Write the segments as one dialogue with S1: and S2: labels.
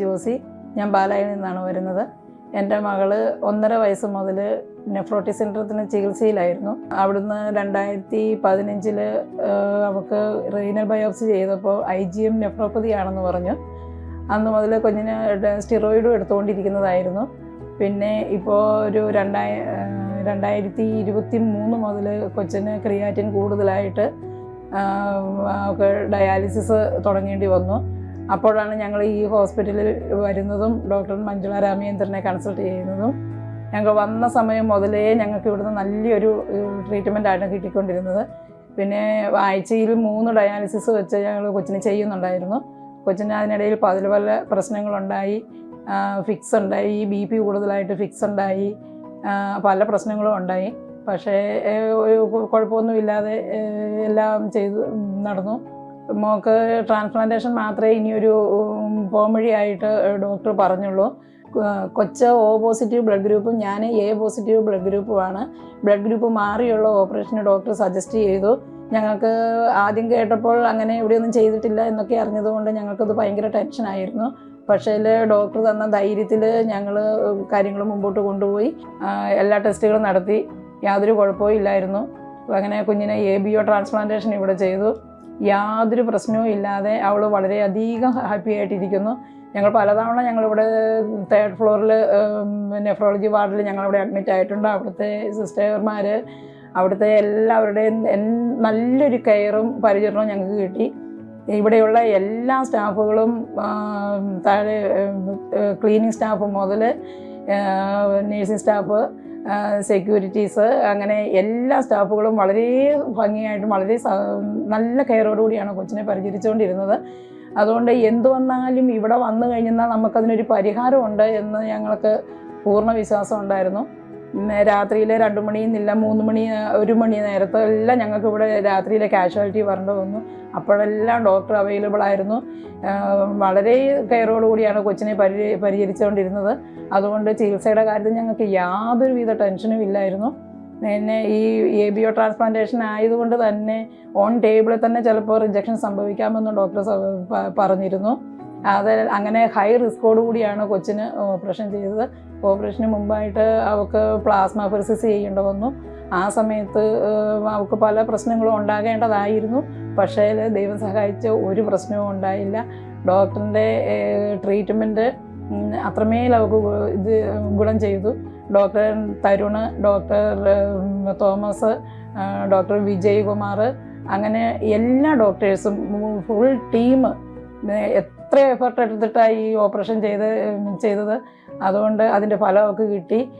S1: ജോസി ഞാൻ പാലായിൽ നിന്നാണ് വരുന്നത്. എന്റെ മകൾ ഒന്നര വയസ്സ് മുതൽ നെഫ്രോട്ടി സെന്ററത്തിന് ചികിത്സയിലായിരുന്നു. അവിടുന്ന് രണ്ടായിരത്തി പതിനഞ്ചിൽ അവൾക്ക് റീനൽ ബയോപ്സി ചെയ്തപ്പോൾ ഐ ജി എം നെഫ്രോപ്പതി ആണെന്ന് പറഞ്ഞു. അന്ന് മുതൽ കുഞ്ഞിന് സ്റ്റിറോയിഡും എടുത്തുകൊണ്ടിരിക്കുന്നതായിരുന്നു. പിന്നെ ഇപ്പോൾ ഒരു രണ്ടായ രണ്ടായിരത്തി ഇരുപത്തി മൂന്ന് മുതൽ കൊച്ചിന് ക്രിയാറ്റിൻ കൂടുതലായിട്ട് അവൾക്ക് ഡയാലിസിസ് തുടങ്ങേണ്ടി വന്നു. അപ്പോഴാണ് ഞങ്ങൾ ഈ ഹോസ്പിറ്റലിൽ വരുന്നതും ഡോക്ടർ മഞ്ജുള രാമചന്ദ്രനെ കൺസൾട്ട് ചെയ്യുന്നതും. ഞങ്ങൾ വന്ന സമയം മുതലേ ഞങ്ങൾക്ക് ഇവിടുന്ന് നല്ലൊരു ട്രീറ്റ്മെന്റ് ആണ് കിട്ടിക്കൊണ്ടിരുന്നത്. പിന്നെ ആഴ്ചയിൽ മൂന്ന് ഡയാലിസിസ് വെച്ച് ഞങ്ങൾ കൊച്ചിന് ചെയ്യുന്നുണ്ടായിരുന്നു. കൊച്ചിന് അതിനിടയിൽ പല പല പ്രശ്നങ്ങളുണ്ടായി. ഫിക്സ് ഉണ്ടായി. ബി പി കൂടുതലായിട്ട് ഫിക്സ് ഉണ്ടായി. പല പ്രശ്നങ്ങളും ഉണ്ടായി. പക്ഷേ ഒരു കുഴപ്പമൊന്നുമില്ലാതെ എല്ലാം ചെയ്ത് നടന്നു. മോക്ക് ട്രാൻസ്പ്ലാന്റേഷൻ മാത്രമേ ഇനിയൊരു പോംവഴിയായിട്ട് ഡോക്ടർ പറഞ്ഞുള്ളൂ. കൊച്ച് ഒ പോസിറ്റീവ് ബ്ലഡ് ഗ്രൂപ്പും ഞാൻ എ പോസിറ്റീവ് ബ്ലഡ് ഗ്രൂപ്പുമാണ് ബ്ലഡ് ഗ്രൂപ്പ് മാറിയുള്ള ഓപ്പറേഷന് ഡോക്ടർ സജസ്റ്റ് ചെയ്തു. ഞങ്ങൾക്ക് ആദ്യം കേട്ടപ്പോൾ അങ്ങനെ ഇവിടെയൊന്നും ചെയ്തിട്ടില്ല എന്നൊക്കെ അറിഞ്ഞതുകൊണ്ട് ഞങ്ങൾക്കത് ഭയങ്കര ടെൻഷനായിരുന്നു പക്ഷേ ഡോക്ടർ തന്ന ധൈര്യത്തിൽ ഞങ്ങൾ കാര്യങ്ങൾ മുമ്പോട്ട് കൊണ്ടുപോയി. എല്ലാ ടെസ്റ്റുകളും നടത്തി. യാതൊരു കുഴപ്പവും ഇല്ലായിരുന്നു. അങ്ങനെ കുഞ്ഞിനെ എ ബി ഒ ട്രാൻസ്പ്ലാന്റേഷൻ ഇവിടെ ചെയ്തു. യാതൊരു പ്രശ്നവും ഇല്ലാതെ അവൾ വളരെയധികം ഹാപ്പി ആയിട്ടിരിക്കുന്നു. ഞങ്ങൾ പലതവണ ഞങ്ങളിവിടെ തേർഡ് ഫ്ലോറിൽ നെഫ്രോളജി വാർഡിൽ ഞങ്ങളിവിടെ അഡ്മിറ്റ് ആയിട്ടുണ്ട്. അവിടുത്തെ സിസ്റ്റർമാർ അവിടുത്തെ എല്ലാവരുടെയും നല്ലൊരു കെയറും പരിചരണവും ഞങ്ങൾക്ക് കിട്ടി. ഇവിടെയുള്ള എല്ലാ സ്റ്റാഫുകളും താഴെ ക്ലീനിങ് സ്റ്റാഫ് മുതൽ നേഴ്സിംഗ് സ്റ്റാഫ് സെക്യൂരിറ്റീസ് അങ്ങനെ എല്ലാ സ്റ്റാഫുകളും വളരെ ഭംഗിയായിട്ടും വളരെ നല്ല കെയറോടുകൂടിയാണ് കൊച്ചിനെ പരിചരിച്ചുകൊണ്ടിരുന്നത്. അതുകൊണ്ട് എന്തു വന്നാലും ഇവിടെ വന്നു കഴിഞ്ഞാൽ നമുക്കതിനൊരു പരിഹാരമുണ്ട് എന്ന് ഞങ്ങൾക്ക് പൂർണ വിശ്വാസം ഉണ്ടായിരുന്നു. രാത്രിയിലെ രണ്ട് മണിന്നില്ല മൂന്ന് മണി ഒരു മണി നേരത്തെ എല്ലാം ഞങ്ങൾക്ക് ഇവിടെ രാത്രിയിലെ കാഷ്വാലിറ്റി വരേണ്ടി വന്നു അപ്പോഴെല്ലാം ഡോക്ടർ അവൈലബിൾ ആയിരുന്നു. വളരെ കെയറോട് കൂടിയാണ് കൊച്ചിനെ പരി പരിചരിച്ചുകൊണ്ടിരുന്നത്. അതുകൊണ്ട് ചികിത്സയുടെ കാര്യത്തിൽ ഞങ്ങൾക്ക് യാതൊരുവിധ ടെൻഷനും ഇല്ലായിരുന്നു. പിന്നെ ഈ എ ബി ഒ ട്രാൻസ്പ്ലാന്റേഷൻ ആയതുകൊണ്ട് തന്നെ ഓൺ ടേബിളിൽ തന്നെ ചിലപ്പോൾ റിജക്ഷൻ സംഭവിക്കാമെന്ന് ഡോക്ടർ പറഞ്ഞിരുന്നു. അത് അങ്ങനെ ഹൈ റിസ്കോട് കൂടിയാണ് കൊച്ചിന് ഓപ്പറേഷൻ ചെയ്തത്. ഓപ്പറേഷന് മുമ്പായിട്ട് അവൾക്ക് പ്ലാസ്മ ഫെറിസിസ് ചെയ്യേണ്ടി വന്നു. ആ സമയത്ത് അവൾക്ക് പല പ്രശ്നങ്ങളും ഉണ്ടാകേണ്ടതായിരുന്നു. പക്ഷേ ദൈവം സഹായിച്ച ഒരു പ്രശ്നവും ഉണ്ടായില്ല. ഡോക്ടറിന്റെ ട്രീറ്റ്മെന്റ് അത്രമേൽ അവൾക്ക് ഇത് ഗുണം ചെയ്തു. Doctor Tarun doctor Thomas doctor Vijaykumar അങ്ങനെ എല്ലാ ഡോക്ടേഴ്സും ഫുൾ ടീം എത്ര എഫർട്ട് എടുത്തിട്ടാണ് ഈ ഓപ്പറേഷൻ ചെയ്ത് ചെയ്തത്. അതുകൊണ്ട് അതിന്റെ ഫലമൊക്കെ കിട്ടി.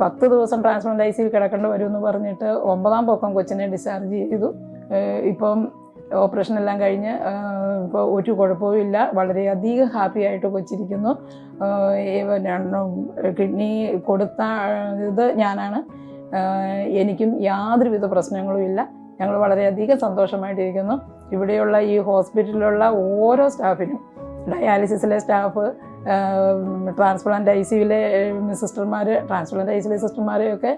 S1: പത്ത് ദിവസം ട്രാൻസ്പ്ലാന്റ് ഐ സിയിൽ കിടക്കേണ്ടി വരുമെന്ന് പറഞ്ഞിട്ട് ഒമ്പതാം പൊക്കം കൊച്ചിനെ ഡിസ്ചാർജ് ചെയ്തു. ഇപ്പം ഓപ്പറേഷൻ എല്ലാം കഴിഞ്ഞ് ഇപ്പോൾ ഒരു കുഴപ്പവും ഇല്ല. വളരെയധികം ഹാപ്പി ആയിട്ട് കൊച്ചിരിക്കുന്നു. കിഡ്നി കൊടുത്ത ഇത് ഞാനാണ്. എനിക്കും യാതൊരുവിധ പ്രശ്നങ്ങളും ഇല്ല. ഞങ്ങൾ വളരെയധികം സന്തോഷമായിട്ടിരിക്കുന്നു. ഇവിടെയുള്ള ഈ ഹോസ്പിറ്റലിലുള്ള ഓരോ സ്റ്റാഫിനും ഡയാലിസിസിലെ സ്റ്റാഫ് ട്രാൻസ്പ്ലാന്റ് ഐ സിയിലെ സിസ്റ്റർമാർ ട്രാൻസ്പ്ലാന്റ് ഐ സിയിലെ സിസ്റ്റർമാരെയൊക്കെ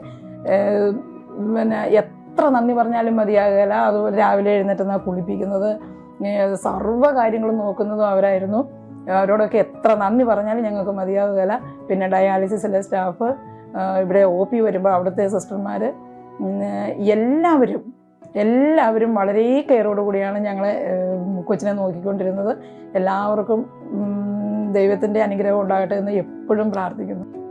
S1: പിന്നെ എത്ര നന്ദി പറഞ്ഞാലും മതിയാകില്ല അതുപോലെ രാവിലെ എഴുന്നേറ്റുന്ന കുളിപ്പിക്കുന്നത്. സർവ കാര്യങ്ങളും നോക്കുന്നതും അവരായിരുന്നു. അവരോടൊക്കെ എത്ര നന്ദി പറഞ്ഞാലും ഞങ്ങൾക്ക് മതിയാകുകയില്ല പിന്നെ ഡയാലിസിസിലെ സ്റ്റാഫ് ഇവിടെ ഒ പി വരുമ്പോൾ അവിടുത്തെ സിസ്റ്റർമാർ എല്ലാവരും എല്ലാവരും വളരെ കെയറോട് കൂടിയാണ് ഞങ്ങളെ കൊച്ചിനെ നോക്കിക്കൊണ്ടിരുന്നത്. എല്ലാവർക്കും ദൈവത്തിന്റെ അനുഗ്രഹം ഉണ്ടാകട്ടെ എന്ന് എപ്പോഴും പ്രാർത്ഥിക്കുന്നു.